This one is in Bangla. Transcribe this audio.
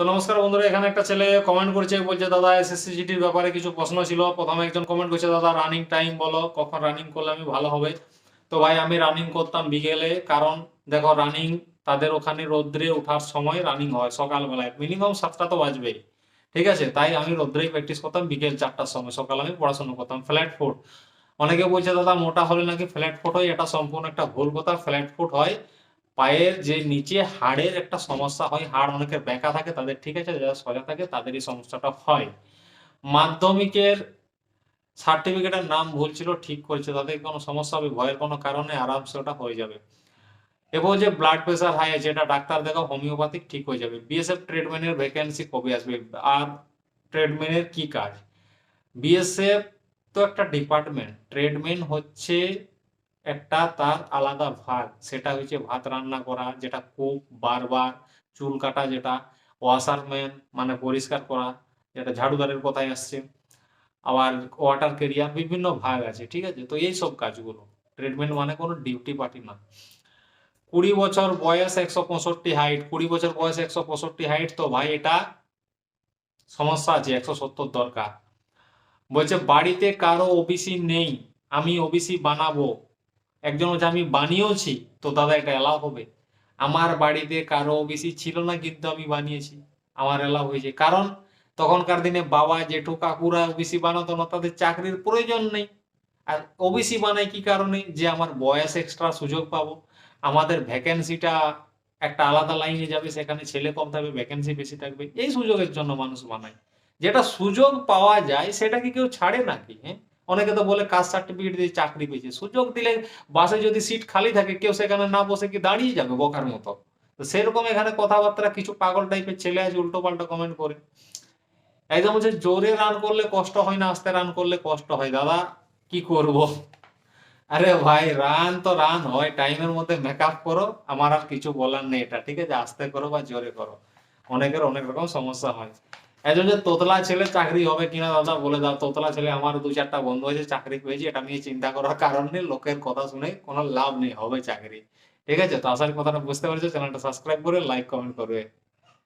তো নমস্কার বন্ধুরা, এখানে একটা ছেলে কমেন্ট করেছে, বলছে, দাদা এসএসসি জিটির ব্যাপারে কিছু প্রশ্ন ছিল। প্রথমে একজন কমেন্ট করেছে, দাদা রানিং টাইম বলো, কখন রানিং করলে আমি ভালো হবে? তো ভাই, আমি রানিং করতাম বিকেলে, কারণ দেখো রানিং তাদের ওখানে রোদ্রে ওঠার সময় রানিং হয়, সকালবেলায়। মিনিমাম সাতটা তো বাজবেই, ঠিক আছে? তাই আমি রোদ্রেই প্র্যাকটিস করতাম বিকেল চারটার সময়, সকাল আমি পড়াশোনা করতাম ফ্ল্যাট ফুট অনেকে বলছে, দাদা, মোটা হলে নাকি ফ্ল্যাট ফুট হয়? এটা সম্পূর্ণ একটা ভুল কথা ফ্ল্যাট ফুট হয়। পায়ের যে নিচে হাড়ের একটা সমস্যা হয়, হাড় অনেকের বেঁকা থাকে, তাদের ঠিক আছে, যারা সোজা থাকে তাদের এই সমস্যাটা হয়। মাধ্যমিকের সার্টিফিকেটের নাম ভুল ছিল, ঠিক করেছে, তাদের কোনো সমস্যা হবে, ভয়ের কোনো কারণে আরামসে ওটা হয়ে যাবে। এবং যে ব্লাড প্রেশার হাই আছে, এটা ডাক্তার দেখাও, হোমিওপ্যাথিক ঠিক হয়ে যাবে। বিএসএফ ট্রিটমেন্টের ভ্যাকেন্সি কবে আসবে, আর ট্রিটমেন্টের কি কাজ? বিএসএফ তো একটা ডিপার্টমেন্ট ট্রিটমেন্ট হচ্ছে একটা তার আলাদা ভাগ। সেটা হচ্ছে ভাত রান্না করা, যেটা কুক বারবার চুল কাটা, যেটা ওয়াশারম্যান মানে পরিষ্কার করা, যেটা ঝাড়ুদারের কথাই আসছে। আবার ওয়াটার কেরিয়ার বিভিন্ন ভাগ আছে, ঠিক আছে? তো এই সব কাজগুলো। ট্রিটমেন্ট মানে কোনো ডিউটি পার্টি না। কুড়ি বছর বয়স একশো পঁয়ষট্টি হাইট কুড়ি বছর বয়স একশো পঁয়ষট্টি হাইট তো ভাই এটা সমস্যা আছে, একশো সত্তর দরকার। বলছে, বাড়িতে কারও ওবিসি নেই, আমি ওবিসি বানাবো। একজন হচ্ছে আমি বানিয়েওছি, তো দাদা এটা এলাও হবে। আমার বাড়িতে কারও ওবিসি ছিল না, কিন্তু আমি বানিয়েছি, আমার এলাও হয়েছে। কারণ তখনকার দিনে বাবা জেঠু কাকুরা ওবিসি বানাতো না, তাদের চাকরির প্রয়োজন নেই। আর ওবিসি বানাই কি কারণে? যে আমার বয়স এক্সট্রা সুযোগ পাবো। আমাদের ভ্যাকেন্সিটা একটা আলাদা লাইনে যাবে, সেখানে ছেলে কম থাকবে ভ্যাকেন্সি বেশি থাকবে। এই সুযোগের জন্য মানুষ বানায়। যেটা সুযোগ পাওয়া যায় সেটা কি কেউ ছাড়ে নাকি হ্যাঁ? অনেকে তো বলে কাস্ট সার্টিফিকেট দিয়ে চাকরি পেয়েছে। সুযোগ দিলে বাসে যদি সিট খালি থাকে, কেউ সেখানে না বসে কি দাঁড়িয়ে যাবে বোকার মতো? তো সেরকম এখানে কথাবার্তা, কিছু পাগল টাইপের ছেলে আছে উল্টো পাল্টা কমেন্ট করে। একদম হচ্ছে জোরে রান করলে কষ্ট হয় না, আস্তে রান করলে কষ্ট হয়। দাদা, কি করব? আরে ভাই রান তো রান হয়। টাইমের মধ্যে মেকআপ করো। আমার আর কিছু বলার নেই এটা, ঠিক আছে? আস্তে করো বা জোরে করো। অনেকের অনেক রকম সমস্যা হয়। একজন যে তোতলা ছেলে চাকরি হবে কিনা দাদা বলে দাও। তোতলা ছেলে আমার দু চারটা বন্ধু আছে, চাকরি পেয়েছে, এটা নিয়ে চিন্তা করার কারণ লোকের কথা শুনে কোনো লাভ নেই, হবে চাকরি। ঠিক আছে? তো আসার কথাটা বুঝতে পেরেছ। চ্যানেলটা সাবস্ক্রাইব করে লাইক কমেন্ট করবে।